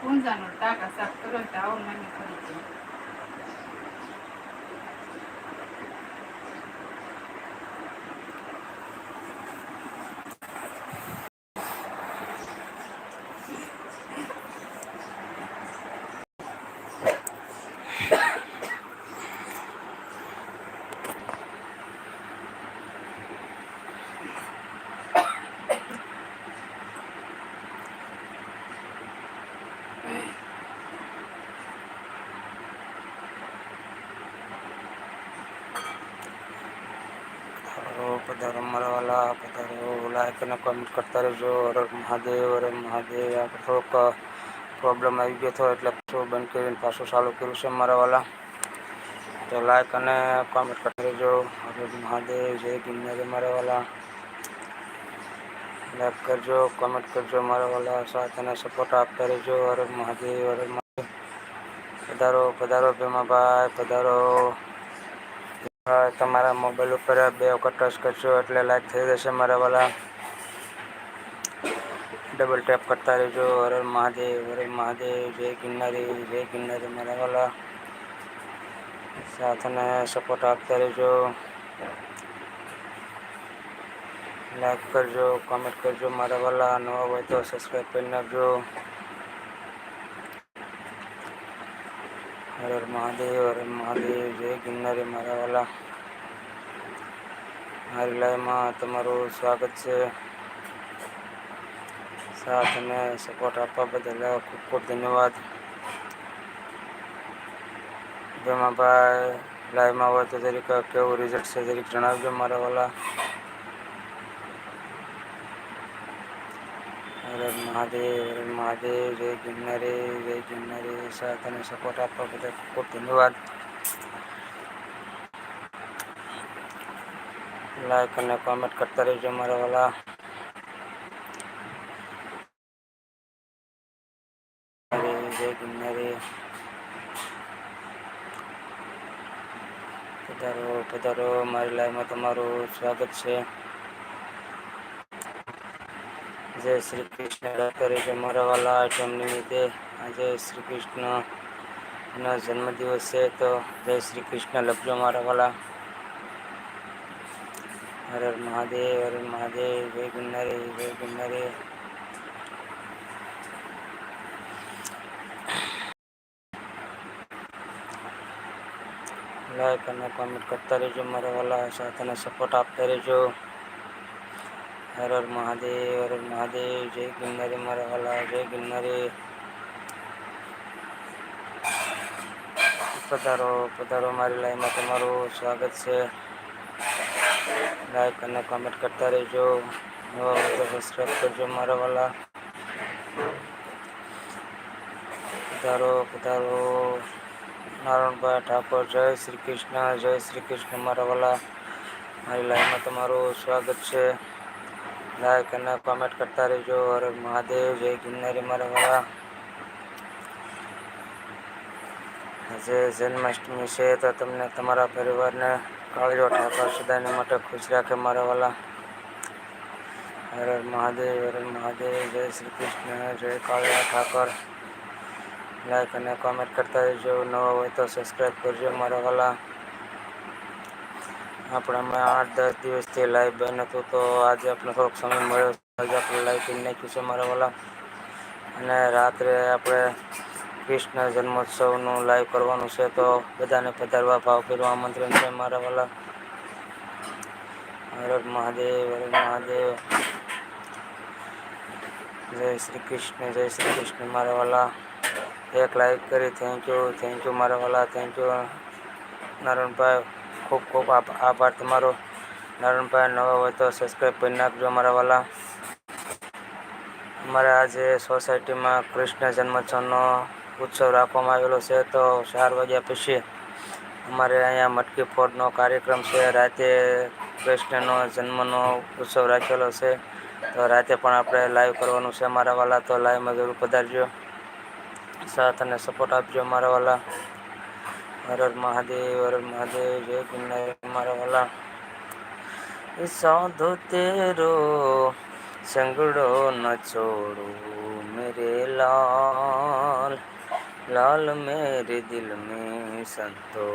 ગુંજાનો ટાકા સાફ કરો તો આવો મને કરી દો પધારો પધારો મારા વાલા અને કમેન્ટ કરતા રહેજો. હર મહાદેવ હર મહાદેવ. આપણે થોડોક પ્રોબ્લેમ આવી ગયો હતો એટલે પાછું બંધ કરીને પાછું ચાલુ કર્યું છે મારા વાલા. તો લાઈક અને કોમેન્ટ કરતા રહેજો. હર મહાદેવ. જય ગિરનારી મારા વાલા. લાઈક કરજો કોમેન્ટ કરજો મારા વાલા. સાથ અને સપોર્ટ આપતા રહેજો. હર મહાદેવ હર મહાદેવ. પધારો પધારો ભીમાભાઈ, પધારો. તમારા મોબાઈલ ઉપર બે વખત ટચ કરશો એટલે લાઈક થઈ જશે મારા વાલા. ડબલ ટેપ કરતા રહેજો હર મહાદેવ હર મહાદેવ જય ગિરનારી જય ગિરનારી મારા વાલા સાથને સપોર્ટ આપતા રહેજો લાઈક કરજો કોમેન્ટ કરજો મારા વાલા નવા હોય તો સબસ્ક્રાઈબ કરી નાખજો હર મહાદેવ હર મહાદેવ જય ગિરનારી મારા વાલા મારી લાઈવમાં તમારું સ્વાગત છે સાથ અને સપોર્ટ આપવા બદલ ખૂબ ખૂબ ધન્યવાદ ભીમાભાઈ લાઈવમાં હોય તો જરીક કેવું રિઝલ્ટ છે જરીક જણાવજો મારા વાલા હર હર મહાદેવ હર હર મહાદેવ જય ગિરનારી જય ગિરનારી સાથ અને સપોર્ટ આપવા બદલ ખૂબ ખૂબ ધન્યવાદ લાઈક અને કોમેન્ટ કરતા રહેજો મારા વાલા હરે જય ગિરનારી પધારો મારી લાઈવમાં તમારું સ્વાગત છે. જય શ્રી કૃષ્ણ. કરે છે મારા વાલા આઈટમ નિમિત્તે આજે શ્રી કૃષ્ણ નો જન્મદિવસ છે તો જય શ્રી કૃષ્ણ લખજો મારા વાલા. હર હર મહાદેવ હર મહાદેવ, જય ગિરનારી જય ગિરનારી લાઈક અને કોમેન્ટ કરતા રહેજો. મારા વાલા સાથ અને સપોર્ટ આપતા રહેજો. હર હર મહાદેવ હર મહાદેવ. જય ગિરનારી મારા વાલા, જય ગિરનારી. પધારો પધારો મારી લાઈનમાં તમારું સ્વાગત છે. લાઈક અને કોમેન્ટ કરતા રહેજો. સબસ્ક્રાઈબ કરજો મારા વાલા. પધારો પધારો. નારાયણભાઈ ઠાકોર, જય શ્રી કૃષ્ણ, જય શ્રી કૃષ્ણ મારા વાલા. મારી લાઈનમાં તમારું સ્વાગત છે. લાઈક અને કોમેન્ટ કરતા રહેજો. હર મહાદેવ, જય ગિરનારી મારા વાલા. આજે જન્માષ્ટમી છે તો તમને તમારા પરિવારને કાળજો ઠાકોર સદાને માટે ખુશ રાખે મારા વાલા. હર મહાદેવ હર મહાદેવ, જય શ્રી કૃષ્ણ, જય કાળિયા ઠાકોર. લાઈક અને કોમેન્ટ કરતા રહેજો. નવા હોય તો સબસ્ક્રાઈબ કરજો મારા વાલા. આપણે અમે આઠ દસ દિવસથી લાઈવ બન હતું તો આજે આપણે થોડોક સમય મળ્યો આજે આપણે લાઈવ કરી નાખ્યું છે મારા વાલા. અને રાત્રે આપણે કૃષ્ણ જન્મોત્સવનું લાઈવ કરવાનું છે તો બધાને પધારવા, ભાવ ભાવભીરું આમંત્રણ છે મારા વાલા. હર હર મહાદેવ હર હર મહાદેવ. જય શ્રી કૃષ્ણ, જય શ્રી કૃષ્ણ મારા વાલા. એક લાઈક કરી થેન્ક યુ થેન્ક યુ મારા વાલા થેન્ક યુ નારણભાઈ ખૂબ ખૂબ આભ- આભાર તમારો. નારણભાઈ નવા હોય તો સબસ્ક્રાઈબ કરી નાખજો મારા વાલા. અમારે આજે સોસાયટીમાં કૃષ્ણ જન્મોત્સવનો ઉત્સવ રાખવામાં આવેલો છે, તો ચાર વાગ્યા પછી અમારે અહીંયા મટકી ફોડનો કાર્યક્રમ છે. રાતે કૃષ્ણનો જન્મનો ઉત્સવ રાખેલો છે, તો રાતે પણ આપણે લાઈવ કરવાનું છે મારા વાલા, તો લાઈવમાં જરૂર પધારજો. સાથ અને સપોર્ટ આપજો મારા વાલા. હર હર મહાદેવ હર હર મહાદેવ, જય ગિરનારી મારા વાલા. સાધો તેરો સંગડો ન છોડો મેરે લાલ. લાલ મેરે દિલ में સંતો.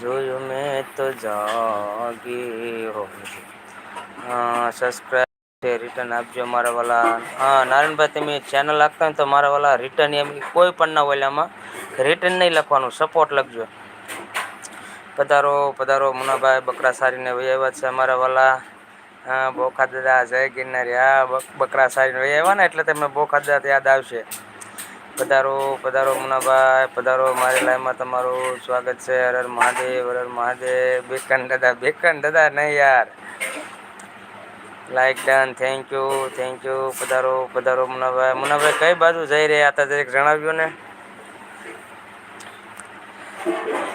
જોયું મેં તો જાગી હો. સબસ્ક્રાઈબ રિટર્ન આપજો મારા વાલા. હા, નારાયણભાઈ, તમે ચેનલ લાગતા હોય તો મારા વાલા રિટર્ન એમ કોઈ પણ ના ઓલામાં રિટર્ન નહીં લખવાનું સપોર્ટ લખજો. પધારો પધારો, મુનાભાઈ, બકરા સારીને વહી છે અમારા વાલા. હા, બોખા દાદા, જય ગિરનારી. હા બકરા સારીને વહી આવ્યા ને એટલે તમને બોખા દાદા યાદ આવશે. પધારો પધારો, મુનાભાઈ, પધારો. મારી લાઈમાં તમારું સ્વાગત છે. હર મહાદેવ હર મહાદેવ. બેકન દાદા બેકન દાદા નહીં યાર. Like done thank you thank you પધારો પધારો, મુનાભાઈ. મુનાભાઈ, કઈ બાજુ જઈ રહ્યા હતા? તરીકે જણાવ્યું ને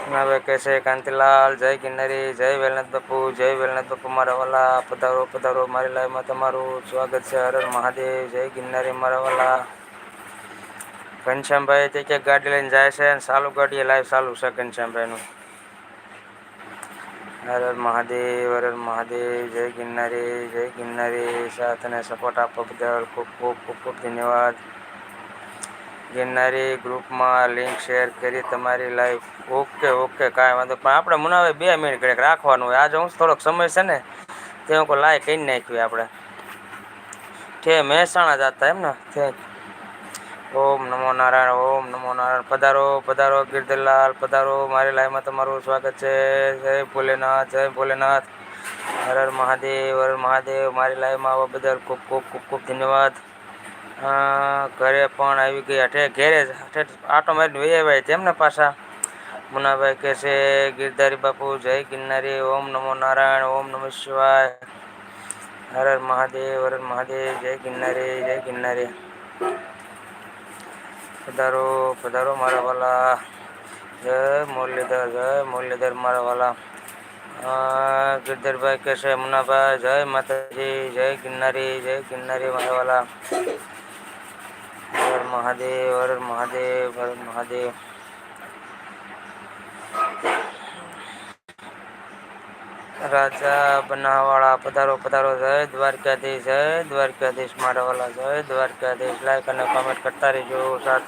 મુનાભાઈ કહે છે, કાંતિલાલ, જય કિન્નરી, જય વેલનાથ બાપુ, જય વેલનાથ બાપુ, મારા વાલા. પધારો પધારો. મારી લાઈફમાં તમારું સ્વાગત છે. હર મહાદેવ. જય ગિરનારી મારા વાલા. ઘનશ્યામભાઈ તે ક્યાંક ગાડી લઈને જાય છે અને ચાલુ ગાડીએ લાઈવ સારું છે ઘનશ્યામભાઈનું. હર મહાદેવ હર મહાદેવ, જય ગિરનારી જય ગિરનારી. સાથને સપોર્ટ આપવા બદલ ખૂબ ખૂબ ખૂબ ખૂબ ધન્યવાદ. ગિરનારી ગ્રુપમાં લિંક શેર કરી તમારી લાઈફ ઓકે ઓકે, કાંઈ વાંધો પણ આપણે મુનાવે બે મિનિટ ઘડીક રાખવાનું હોય. આજે હું થોડોક સમય છે ને તે હું લાઈક કરી નાખ્યું આપણે. ઠે, મહેસાણા જતા એમ ને? થેન્ક ઓમ નમો નારાયણ, ઓમ નમો નારાયણ. પધારો પધારો કીર્તિલાલ, પધારો મારી લાઈફમાં તમારું સ્વાગત છે. જય ભોલેનાથ જય ભોલેનાથ. હર હર મહાદેવ હર મહાદેવ. મારી લાઈવમાં આવવા બદલ ખૂબ ખૂબ ખૂબ ખૂબ ધન્યવાદ. ઘરે પણ આવી ગઈ અઠે ઘેરે અઠે આટો મારી વહી આવ્યા તેમને પાછા. મુનાભાઈ કહે છે, ગિરધારી બાપુ, જય ગિરનારી. ઓમ નમો નારાયણ, ઓમ નમઃ શિવાય. હર હર મહાદેવ, હર હર મહાદેવ. જય ગિરનારી જય ગિરનારી. પધારો પધારો મારા વાલા. જય મુરલીધર જય મુરલીધર મારા વાલા. ગિરધરભાઈ કહેશે, મુનાભાઈ, જય માતાજી, જય ગિરનારી જય ગિરનારી મારા વાલા. હર મહાદેવ હર મહાદેવ હર મહાદેવ. રાજા બનાવાળા પધારો પધારો જય દ્વારકાધીશ જય દ્વારકાધીશ મારા વાલા દ્વારકાધીશ. લાઈક અને કોમેન્ટ કરતા રહેજો, સાથ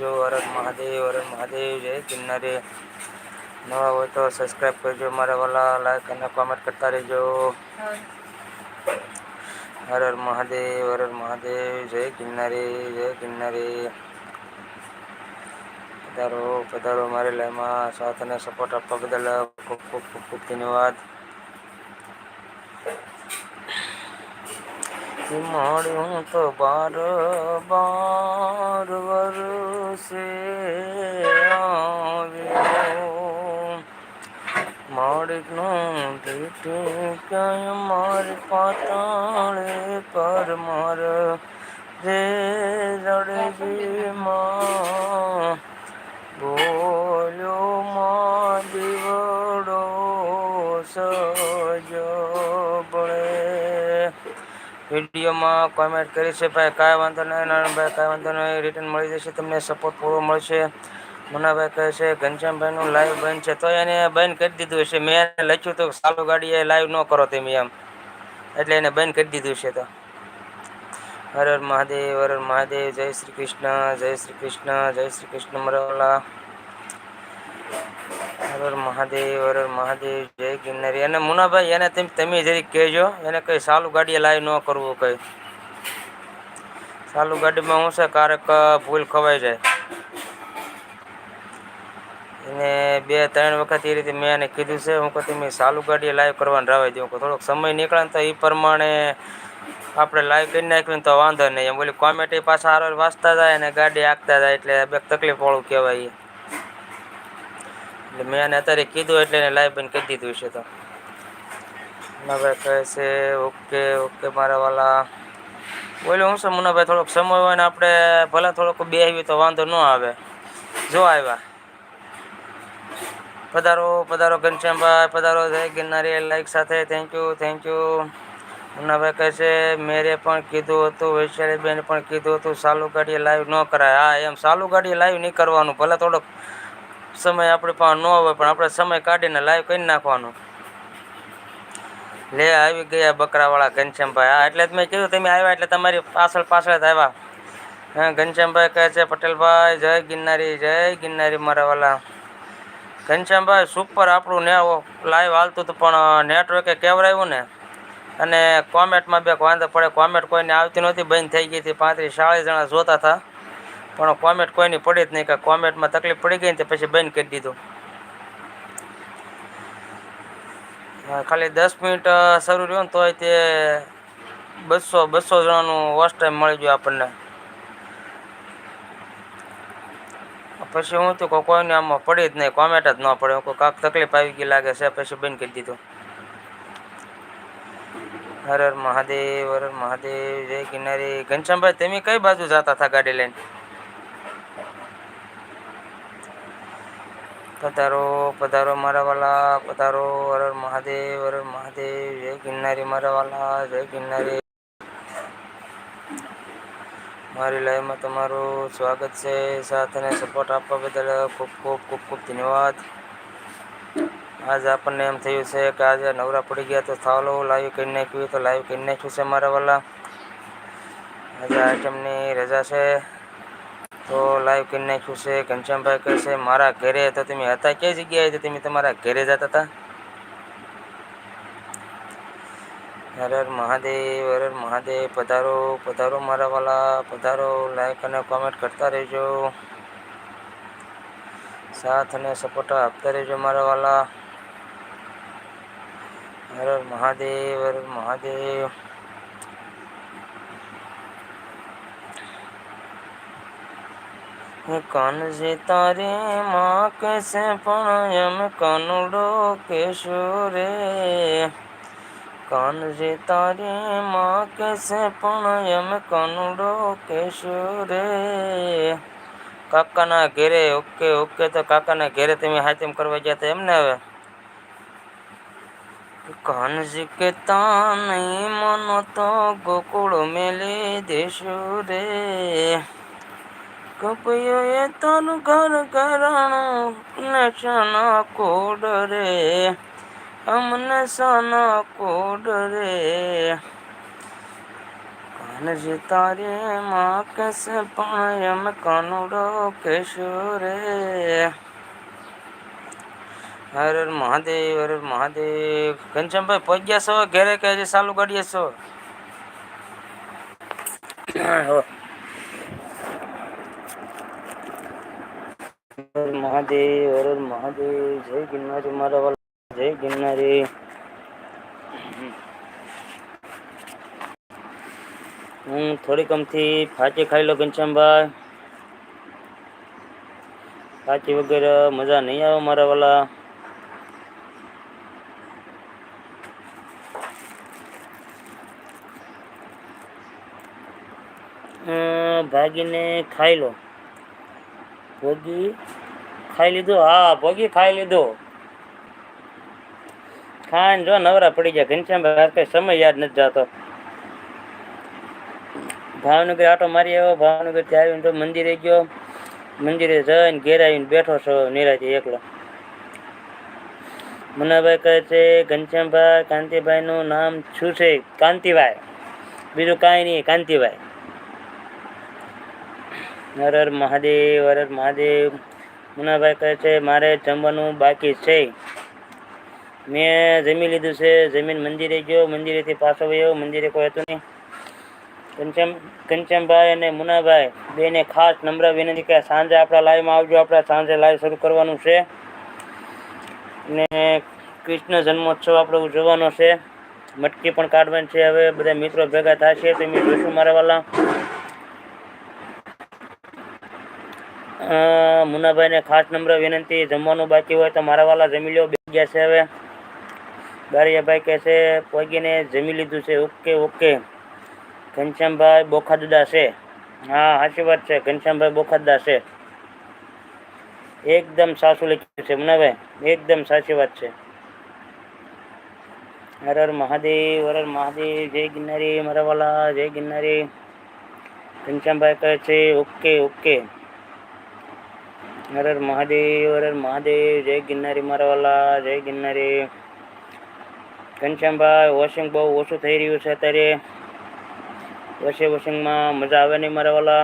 જો હર હર મહાદેવ હર હર મહાદેવ, જય ગિરનારી નવા હોય તો સબસ્ક્રાઈબ કરજો મારા વાલા લાઈક અને કોમેન્ટ કરતા રહેજો. હર હર મહાદેવ હર હર મહાદેવ, જય ગિરનારી જય ગિરનારી પધારો પધારો મારી લાઈમાં સાથ અને સપોર્ટ આપવા બદલ ખૂબ ખૂબ ખૂબ ખૂબ ધન્યવાદ. મળ્યું તો બાર બાર વર્ષે આવ્યો. માળનું દીઠે ક્યાંય મારી પાતાળે પર માર રે વિડીયોમાં કોમેન્ટ કરી છે. ભાઈ, કાંઈ વાંધો નહીં નારાયણભાઈ કાંઈ વાંધો નહીં રિટર્ન મળી જશે, તમને સપોર્ટ પૂરો મળશે. મુનાભાઈ કહે છે, ઘનશ્યામભાઈનું લાઈવ બંધ છે. તો એને બંધ કરી દીધું હશે. મેં લખ્યું હતું કે ગાડી એ લાઈવ ન કરો તમે એમ. એટલે એને બંધ કરી દીધું છે તો. હર હર મહાદેવ, હર હર મહાદેવ, જય શ્રી કૃષ્ણ, જય શ્રી કૃષ્ણ, જય શ્રી કૃષ્ણ, મરવાલા. હર હર મહાદેવ હર હર મહાદેવ, જય ગિરનારી. અને મુનાભાઈ, એને તેમ તમે જરી કહેજો, એને કંઈ સાલું ગાડીએ લાઈવ ન કરવું કંઈ. સાલું ગાડીમાં શું છે ક્યારેક ભૂલ ખવાઈ જાય. એને બે, ત્રણ વખત એ રીતે મેં એને કીધું છે, હું કહું, તમે સાલું ગાડીએ લાઈવ કરવાનું રાવાઈ દઉં થોડોક સમય નીકળે ને તો એ પ્રમાણે આપણે લાઈવ કરી નાખ્યું તો વાંધો નહીં. એમ બોલી કોમેન્ટ પાછા હારો વાંચતા જાય અને ગાડી આંકતા જાય એટલે બે તકલીફ વાળું કહેવાય. એટલે મેં એને અત્યારે કીધું એટલે એને લાઈવ બંધ કરી દીધું છે તો. મુનાભાઈ કહે છે, ઓકે ઓકે, મારા વાલા. બોલ્યો, હું છે મુનાભાઈ, થોડોક સમય હોય ને આપણે ભલે થોડોક બે આવી તો વાંધો ન આવે. જો આવ્યા. પધારો પધારો ઘનશ્યામભાઈ, પધારો જય ગિરનારી લાઈક સાથે. Thank you thank you Munnabhai કહે છે, મેરે પણ કીધું હતું, વૈશાલીબેન પણ કીધું હતું સાલુ ગાડીએ લાઈવ ન કરાય. હા, એમ સાલુ ગાડીએ લાઈવ નહીં કરવાનું, ભલે થોડોક સમય આપણે પાસે ન હોય પણ આપણે સમય કાઢીને લાઈવ કરી નાખવાનું. લે, આવી ગયા બકરાવાળા ઘનશ્યામભાઈ. હા, એટલે જ મેં કીધું, તમે આવ્યા એટલે તમારી પાછળ પાછળ જ આવ્યા. હા, ઘનશ્યામભાઈ કહે છે, પટેલભાઈ, જય ગિરનારી જય ગિરનારી મારા વાલા. ઘનશ્યામભાઈ સુપર આપણું ને લાઈવ હાલતું હતું, પણ નેટવર્કે કેવરાયું ને? અને કોમેન્ટમાં બે વાંધો પડે. કોમેન્ટ કોઈને આવતી નહોતી, બંધ થઈ ગઈ હતી. પાંત્રીસ, ચાળીસ જણા જોતા હતા. પણ કોમેન્ટ કોઈની પડી જ નહીં કે કોમેન્ટમાં તકલીફ પડી ગઈ ને પછી બંધ કરી દીધું. ખાલી દસ મિનિટ શરૂ રહ્યો ને તોય તે બસો બસો જણાનું વોચ ટાઈમ મળી ગયો આપણને. પછી હું કે કોઈને આમાં પડી જ નહીં કોમેન્ટ જ ન પડે. કોઈ કાંક તકલીફ આવી ગઈ લાગે છે, પછી બંધ કરી દીધું. હર હર મહાદેવ હર મહાદેવ, જય કિનારી. ઘનશ્યામભાઈ, તમે કઈ બાજુ જતા હતા ગાડી લઈને? પધારો પધારો મારા વાલા, પધારો, હર મહાદેવ હર મહાદેવ, જય ગિરનારી મારા વાલા, જય ગિરનારી. મારી લાઈવમાં તમારું સ્વાગત છે, સાથ અને સપોર્ટ આપવા બદલ ખૂબ ખૂબ ખૂબ ખૂબ ધન્યવાદ. આજ આપણને એમ થયું છે કે આજે નવરા પડી ગયા તો થાલો લાઈવ કરી નાખ્યું તો લાઈવ કરી નાખ્યું છે મારા વાલા. આજે આઈટમની રજા છે. તો લાઈવ કરી નાખ્યું છે, ઘનશ્યામભાઈ કહે છે મારા ઘરે તો તમે હતા કઈ જગ્યાએ? તો તમે તમારા ઘરે જતા હતા? હર મહાદેવ હર મહાદેવ, પધારો પધારો મારા વાલા, પધારો લાઈક અને કોમેન્ટ કરતા રહેજો. સાથ અને સપોર્ટ આપતા રહેજો મારા વાલા. હર મહાદેવ હર મહાદેવ. કાનજી તારી માં કેસે પણ એમ કાનુડો કેશોરે કાનજી તારી માં કેસે પણ એમ કાનુડો કેશોરે કાકાના ઘેરે ઓકે ઓકે તો કાકાના ઘેરે તમે હાથમ કરવા ગયા હતા એમને હવે કાનજી કે તા નહીં મનો તો ગોકુળ મેલી દેશું રે કપયો એ તારું ઘર ઘરાણું નશાના કોડ રે. અમને સાના કોડ રે. કાનજી તારે માં કેસે પણ એમ કાનુડો કેશોરે હર હર મહાદેવ, હર હર મહાદેવ. ઘનશ્યામભાઈ પહોંચ્યા છો? ઘેરે કે ચાલુ કરીએ છો હો. હર હર મહાદેવ હર મહાદેવ, જય ગિરનારી મારા વાલા, જય ગિરનારી. હું થોડીક કમથી ફાચી ખાઈ લો ઘનશ્યામભાઈ. ફાચી વગેરે મજા નહીં આવે મારા વાલા. ભાગીને ખાઈ લો. ભોગી ખાઈ લીધું? હા, ભોગી ખાઈ લીધો. ખાઈને જો નવરા પડી ગયા ઘનશ્યામ કઈ સમય યાદ નથી જતો. ભાવનગર આટો મારી આવ્યો ભાવનગરથી આવીને તો મંદિરે ગયો. મંદિરે જઈને ઘેર આવીને બેઠો છો નિરાજી એકલો. મુનાભાઈ કહે છે ઘનશ્યામભાઈ કાંતિભાઈ નું નામ શું છે? કાંતિભાઈ. બીજું કાંઈ નહીં, કાંતિભાઈ. હર હર મહાદેવ, હર હર મહાદેવ. મુનાભાઈ કહે છે, મારે જમવાનું બાકી છે. મેં જમી લીધું છે, જમીન મંદિરે ગયો, મંદિરેથી પાછો ગયો મંદિરે કોઈ હતું નહીં. કંચમ કંચમભાઈ અને મુનાભાઈ બેને ખાસ નમ્ર વિનંતી કે સાંજે આપણા લાઈવમાં આવજો, આપણે સાંજે લાઈવ શરૂ કરવાનું છે. ને કૃષ્ણ જન્મોત્સવ આપણે ઉજવવાનો છે. મટકી પણ કાઢવાની છે. હવે બધા મિત્રો ભેગા થશે તો મેં જોઈશું મારા વાલા. મુનાભાઈને ખાસ નમ્ર વિનંતી, જમવાનું બાકી હોય તો મારા વાલા જમી લો બે ગયા છે હવે. દારિયાભાઈ કહે છે, પગીને જમી લીધું છે. Okay okay. ઘનશ્યામભાઈ બોખાદદા છે. હા, સાચી વાત છે, ઘનશ્યામભાઈ બોખાદદા છે. એકદમ સાચું લખ્યું છે મુનાભાઈ એકદમ સાચી વાત છે. હર હર મહાદેવ, હર હર મહાદેવ, જય ગિરનારી. મારા વાલા, જય ગિરનારી. ઘનશ્યામભાઈ કહે છે, ઓકે ઓકે. હર મહાદેવ હર મહાદેવ જય ગિરનારી મારા વાલા જય ગિરનારી ઘનશ્યામભાઈ વોશિંગ બહુ ઓછું થઈ રહ્યું છે અત્યારે વોશિંગ વોશિંગમાં મજા આવે નહીં મારા વાલા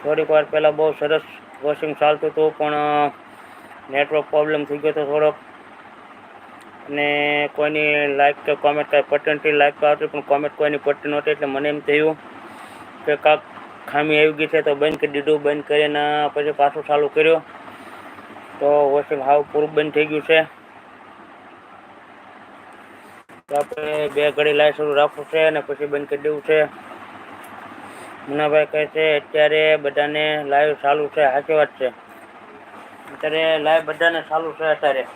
થોડીક વાર પહેલાં બહુ સરસ વોશિંગ ચાલતું હતું પણ નેટવર્ક પ્રોબ્લેમ થઈ ગયો હતો થોડોક અને કોઈની લાઈક કે કોમેન્ટ કાંઈ પટનથી લાઈક આવતી પણ કોમેન્ટ કોઈની પટતી નહોતી એટલે મને એમ થયું કે કાંક ખામી આવી ગઈ છે તો બંધ કરી દીધું, બંધ કરીને પછી પાછું ચાલુ કર્યો. તો વોશિંગ હાવ પૂરું બંધ થઈ ગયું છે. આપણે બે ઘડી લાઈટ શરૂ રાખવું છે અને પછી બંધ કરી દેવું છે. મુનાભાઈ કહે છે, અત્યારે બધાને લાઈવ ચાલુ છે. સાચી વાત છે. અત્યારે લાઈવ બધાને ચાલુ છે અત્યારે.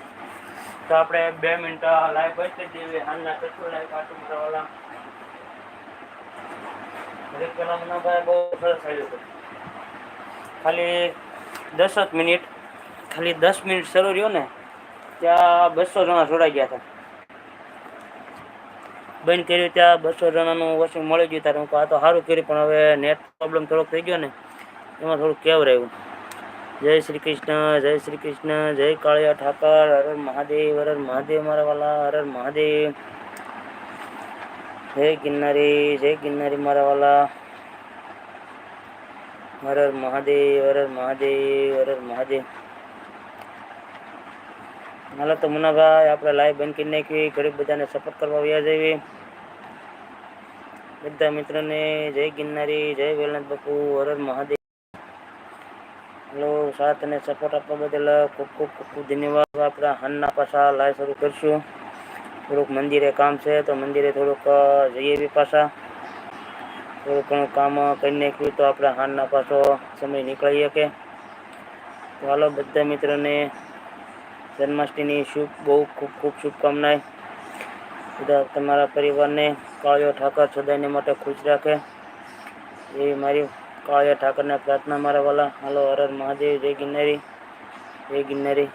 તો આપણે બે મિનિટ લાઈવ બંધ કરી દેવી. હાલના કશું લાઈવ પાછું વાળા ખાલી દસ જ મિનિટ, ખાલી દસ મિનિટ શરૂ રહ્યો ને, ત્યાં બસો જણા જોડાઈ ગયા હતા. બંધ કર્યું ત્યાં બસો જણાનું વોશિંગ મળી ગયું ત્યારે હું આ તો સારું કર્યું, પણ હવે નેટ પ્રોબ્લેમ થોડોક થઈ ગયો ને, એમાં થોડુંક કેવું રહ્યું? જય શ્રી કૃષ્ણ, જય શ્રી કૃષ્ણ, જય કાળિયા ઠાકર, હર હર મહાદેવ, હર હર મહાદેવ મારા વાલા, હર હર મહાદેવ. જય ગિરનારી જય ગિરનારી મારા વાલા. હર હર મહાદેવ, હર હર મહાદેવ, હર હર મહાદેવ. હાલો તો મુનાભાઈ, આપણે લાઈવ બંધ કરી નાખી ગરીબ બધાને સપોર્ટ કરવા વ્યા જઈએ. બધા મિત્રોને જય ગિરનારી, જય વેલનાથ બાપુ, હર હર મહાદેવ. હેલો, સાથ અને સપોર્ટ આપવા બદલ ખૂબ ખૂબ ખૂબ ધન્યવાદ. આપણા હાનના પાછા લાઈવ શરૂ કરશું. થોડુંક મંદિરે કામ છે, તો મંદિરે થોડુંક જઈએ બી પાછા. થોડુંક ઘણું કામ કરી નાખ્યું તો આપણે હાનના પાછો સમય નીકળી શકે. તો હાલો બધા મિત્રોને જન્માષ્ટમીની શુભ, બહુ ખૂબ ખૂબ શુભકામનાએ બધા તમારા પરિવારને કાળિયો ઠાકર સદાયને માટે ખુશ રાખે. એવી મારી કાળિયા ઠાકરને પ્રાર્થના મારા વાલા. હાલો હર હર મહાદેવ, જય ગિરનારી જય ગિરનારી.